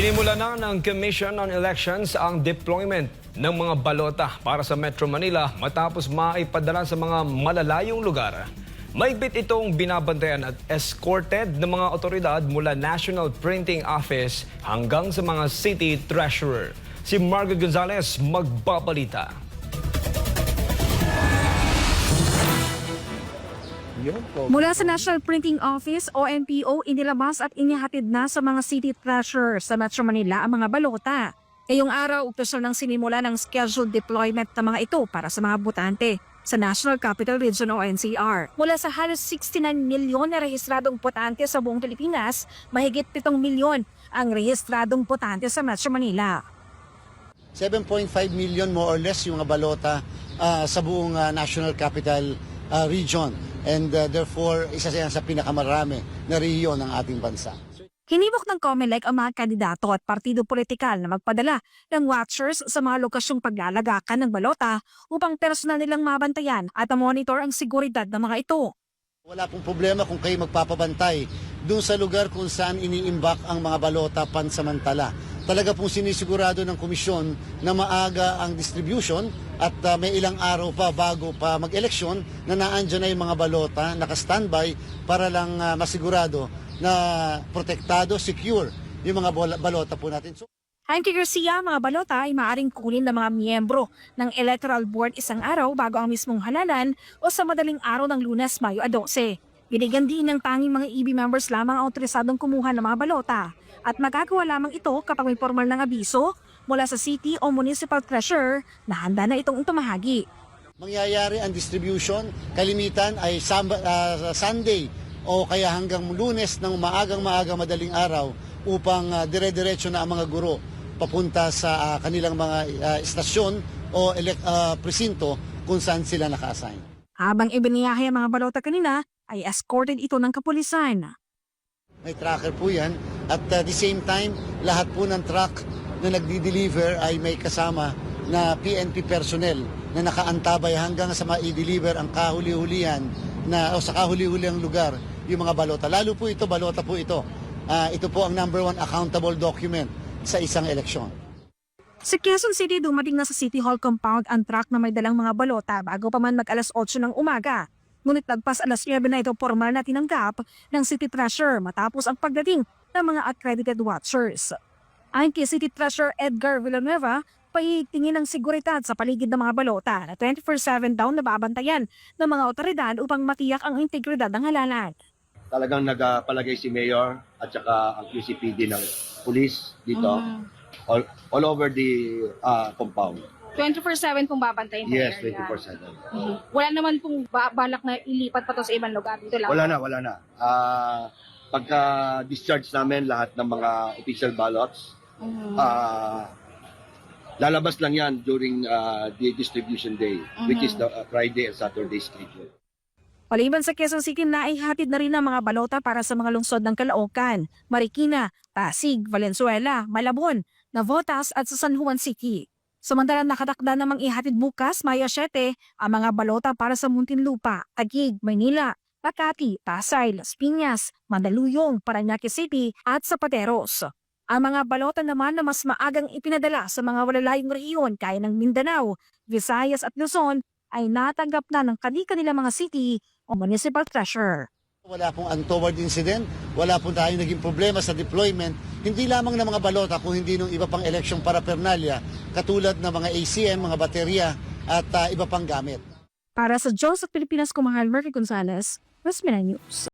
Sinimula na ng Commission on Elections ang deployment ng mga balota para sa Metro Manila matapos maipadala sa mga malalayong lugar. Maigpit itong binabantayan at escorted ng mga otoridad mula National Printing Office hanggang sa mga city treasurer. Si Margaret Gonzalez magbabalita. Mula sa National Printing Office o NPO, inilabas at inihatid na sa mga city treasurers sa Metro Manila ang mga balota. Ngayong araw, opisyal ng sinimula ng scheduled deployment ng mga ito para sa mga botante sa National Capital Region o NCR. Mula sa halos 69 milyon na rehistradong botante sa buong Pilipinas, mahigit 7 milyon ang rehistradong botante sa Metro Manila. 7.5 million more or less yung mga balota ah, sa buong ah, National Capital ah, Region. And ah, therefore, isa yan sa pinakamarami na rehiyon ng ating bansa. Hinimok ng COMELEC ang mga kandidato at partido politikal na magpadala ng watchers sa mga lokasyong paglalagakan ng balota upang personal nilang mabantayan at monitor ang seguridad ng mga ito. Wala pong problema kung kayo magpapabantay doon sa lugar kung saan iniimbak ang mga balota pansamantala. Talaga pong sinisigurado ng komisyon na maaga ang distribution at ah, may ilang araw pa bago pa mag-eleksyon na naandyan na yung mga balota, naka-standby para lang ah, masigurado na protektado, secure yung mga balota po natin. So, kay Garcia, mga balota ay maaaring kunin ng mga miyembro ng Electoral Board isang araw bago ang mismong halalan o sa madaling araw ng lunes, Mayo 12. Binigyan din ng tanging mga EB members lamang ang autorisadong kumuha ng mga balota at magagawa lamang ito kapag may formal ng abiso mula sa city o municipal treasurer na handa na itong tumahagi. mangyayari ang distribution, kalimitan ay Samba- ah, Sunday o kaya hanggang lunes ng maagang maaga madaling araw upang ah, dire-diretso na ang mga guro papunta sa ah, kanilang mga ah, estasyon o elek- ah, presinto kung saan sila naka-assign. Habang ibiniyahe ang mga balota kanina, ay escorted ito ng kapulisan. May tracker po yan at at the same time lahat po ng truck na nagdi-deliver ay may kasama na PNP personnel na nakaantabay hanggang sa ma-deliver ang kahuli-hulihan na o sa kahuli-hulihan lugar yung mga balota. Lalo po ito, balota po ito. Ah, ito po ang number one accountable document sa isang eleksyon. Sa Quezon City, dumating na sa City Hall compound ang truck na may dalang mga balota bago pa man mag alas 8 ng umaga. Ngunit lagpas alas 9 na ito formal na tinanggap ng City Treasurer matapos ang pagdating ng mga accredited watchers. Ayon kay City Treasurer Edgar Villanueva, pahitingin ng seguridad sa paligid ng mga balota na 24-7 daw nababantayan ng mga otoridad upang matiyak ang integridad ng halalan. talagang nagpalagay si Mayor at saka ang QCPD ng police dito all, all over the uh, compound. 24-7 pong babantayin po Yes, area. 24/7. Mhm. Wala naman pong ba- balak na ilipat pa to sa ibang lugar. Dito lang. Wala na, wala na. Ah, pagka discharge namin lahat ng mga official ballots, Mhm. ah, lalabas lang yan during ah, the distribution day, which is the uh, Friday and Saturday schedule. Maliban sa Quezon City na ihatid na rin ang mga balota para sa mga lungsod ng Caloocan, Marikina, Pasig, Valenzuela, Malabon, Navotas at sa San Juan City. Samantalang nakatakda namang ihatid bukas, Mayo 7, ang mga balota para sa Muntinlupa, Taguig, Maynila, Makati, Pasay, Las Piñas, Mandaluyong, Parañaque City at Zapateros. Ang mga balota naman na mas maagang ipinadala sa mga walalayong rehiyon kaya ng Mindanao, Visayas at Luzon ay natanggap na ng kani-kanila mga city o municipal treasurer. Wala pong untoward incident, wala pong tayong naging problema sa deployment, hindi lamang ng mga balota kung hindi ng iba pang eleksyon paraphernalia katulad ng mga ACM, mga baterya at ah, iba pang gamit. Para sa Diyos at Pilipinas, kumahal Merky Gonzalez, Rasmina News.